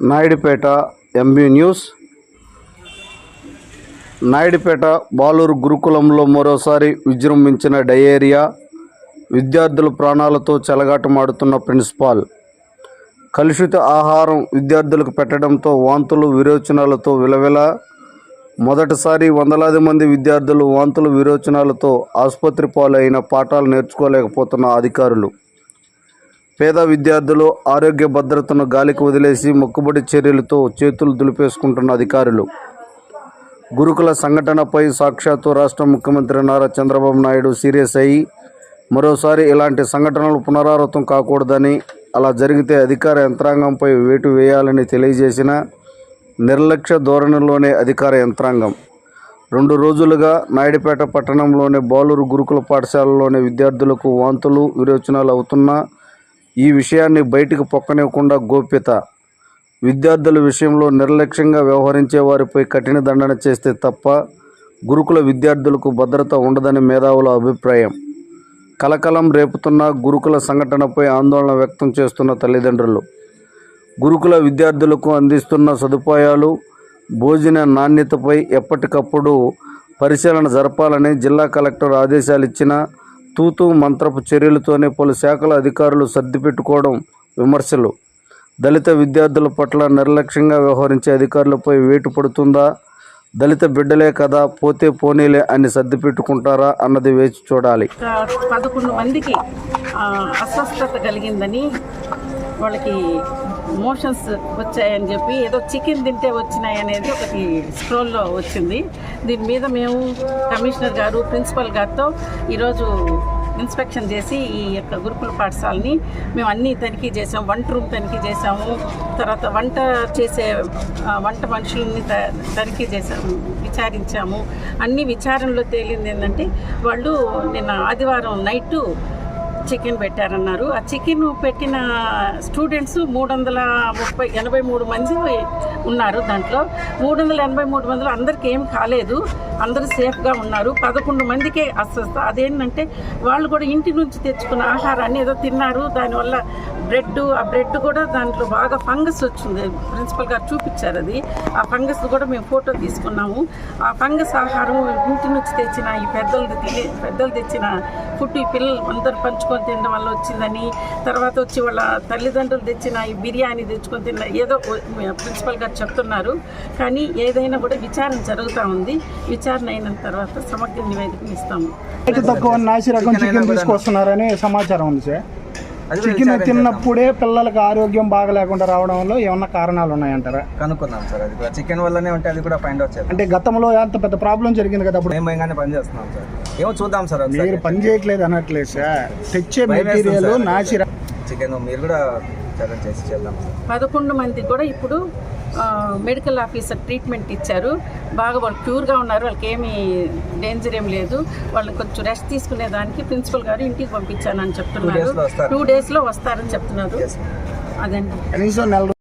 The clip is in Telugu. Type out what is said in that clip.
Naidupeta MB news. Naidupeta Baluru గురుకులంలో మరోసారి విజృంభించిన డయేరియా విద్యార్థుల ప్రాణాలతో చెలగాటమాడుతున్న ప్రిన్సిపాల్. కలుషిత ఆహారం విద్యార్థులకు పెట్టడంతో వాంతులు విరోచనాలతో విలవిల. మొదటిసారి వందలాది మంది విద్యార్థులు వాంతులు విరోచనాలతో ఆసుపత్రి పాలైన పాఠాలు నేర్చుకోలేకపోతున్న అధికారులు. పేద విద్యార్థులు ఆరోగ్య భద్రతను గాలికి వదిలేసి మొక్కుబడి చర్యలతో చేతులు దులిపేసుకుంటున్న అధికారులు. గురుకుల సంఘటనపై సాక్షాత్తు రాష్ట్ర ముఖ్యమంత్రి నారా చంద్రబాబు నాయుడు సీరియస్ అయ్యి మరోసారి ఇలాంటి సంఘటనలు పునరావృతం కాకూడదని అలా జరిగితే అధికార యంత్రాంగంపై వేటు వేయాలని తెలియజేసిన నిర్లక్ష్య ధోరణిలోనే అధికార యంత్రాంగం. రెండు రోజులుగా నాయుడుపేట పట్టణంలోని బాలూరు గురుకుల పాఠశాలలోని విద్యార్థులకు వాంతులు విరోచనాలు అవుతున్నా ఈ విషయాన్ని బయటికి పొక్కనివ్వకుండా గోప్యత. విద్యార్థుల విషయంలో నిర్లక్ష్యంగా వ్యవహరించే వారిపై కఠిన దండన చేస్తే తప్ప గురుకుల విద్యార్థులకు భద్రత ఉండదని మేధావుల అభిప్రాయం. కలకలం రేపుతున్న గురుకుల సంఘటనపై ఆందోళన వ్యక్తం చేస్తున్న తల్లిదండ్రులు. గురుకుల విద్యార్థులకు అందిస్తున్న సదుపాయాలు భోజన నాణ్యతపై ఎప్పటికప్పుడు పరిశీలన జరపాలని జిల్లా కలెక్టర్ ఆదేశాలు ఇచ్చినా తూతూ మంత్రపు చర్యలతోనే పలు శాఖల అధికారులు సర్దిపెట్టుకోవడం విమర్శలు. దళిత విద్యార్థుల పట్ల నిర్లక్ష్యంగా వ్యవహరించే అధికారులపై వేటు పడుతుందా? దళిత బిడ్డలే కదా పోతే పోనీలే అని సర్దిపెట్టుకుంటారా అన్నది వేచి చూడాలి. పదకొండు మందికి అస్వస్థత కలిగిందని వాళ్ళకి మోషన్స్ వచ్చాయని చెప్పి ఏదో చికెన్ తింటే వచ్చినాయి అనేది ఒకటి స్క్రోల్లో వచ్చింది. దీని మీద మేము కమిషనర్ గారు ప్రిన్సిపల్ గారితో ఈరోజు ఇన్స్పెక్షన్ చేసి ఈ యొక్క గురుకుల పాఠశాలని మేము అన్నీ తనిఖీ చేసాం వంట రూమ్ తనిఖీ చేసాము తర్వాత వంట చేసే వంట మనుషుల్ని త- తనిఖీ చేసాము విచారించాము. అన్ని విచారణలో తేలింది ఏంటంటే వాళ్ళు నిన్న ఆదివారం నైట్ చికెన్ పెట్టారన్నారు. ఆ చికెన్ పెట్టిన స్టూడెంట్స్ మూడు వందల ముప్పై ఎనభై మూడు మంది ఉన్నారు దాంట్లో. మూడు వందల ఎనభై మూడు మందిలో అందరికీ ఏం కాలేదు. అందరూ సేఫ్గా ఉన్నారు. పదకొండు మందికే అస్వస్థ. అదేంటంటే వాళ్ళు కూడా ఇంటి నుంచి తెచ్చుకున్న ఆహారాన్ని ఏదో తిన్నారు. దానివల్ల బ్రెడ్ ఆ బ్రెడ్ కూడా దాంట్లో బాగా ఫంగస్ వచ్చింది. ప్రిన్సిపల్ గారు చూపించారు అది. ఆ ఫంగస్ కూడా మేము ఫోటో తీసుకున్నాము. ఆ ఫంగస్ ఆహారం ఇంటి నుంచి తెచ్చిన ఈ పెద్దలు తినే పెద్దలు తెచ్చిన ఫుడ్ ఈ పిల్లలు అందరు పంచుకొని తినడం వల్ల వచ్చిందని తర్వాత వచ్చి వాళ్ళ తల్లిదండ్రులు తెచ్చిన ఈ బిర్యానీ తెచ్చుకొని తిన్న ఏదో ప్రిన్సిపల్ గారు చెప్తున్నారు. కానీ ఏదైనా కూడా విచారణ జరుగుతూ ఉంది. విచారణ అయిన తర్వాత సమగ్ర నివేదికను ఇస్తాము. రేటు తక్కువ నాసి రకం చికెన్ తీసుకొస్తున్నారని సమాచారం ఉంది సార్. చికెన్. తిన్నప్పుడే పిల్లలకు ఆరోగ్యం బాగా లేకుండా రావడం వల్ల ఏమన్నా కారణాలు ఉన్నాయంటారా? కనుక్కుందాం సార్ అది కూడా చికెన్ వల్లనే ఉంటే అది కూడా ఫైండ్ అవుట్ చేద్దాం. అంటే గతంలో అంత పెద్ద ప్రాబ్లం జరిగింది కదా అప్పుడు? మేము భయంగానే పని చేస్తున్నాం సార్. ఏమో చూద్దాం సార్ మీరు పని చేయట్లేదు అనట్లేదు సార్. తెచ్చే మెటీరియల్. నాసి చికెన్ మీరు కూడా చేసి చేద్దాం సార్. పదకొండు మంది కూడా ఇప్పుడు మెడికల్ ఆఫీసర్ ట్రీట్మెంట్ ఇచ్చారు. బాగా వాళ్ళు క్యూర్గా ఉన్నారు. వాళ్ళకి ఏమీ డేంజర్ ఏం లేదు. వాళ్ళని కొంచెం రెస్ట్ తీసుకునే దానికి ప్రిన్సిపల్ గారు ఇంటికి పంపించానని చెప్తున్నారు. టూ డేస్లో వస్తారని చెప్తున్నారు. అదండి.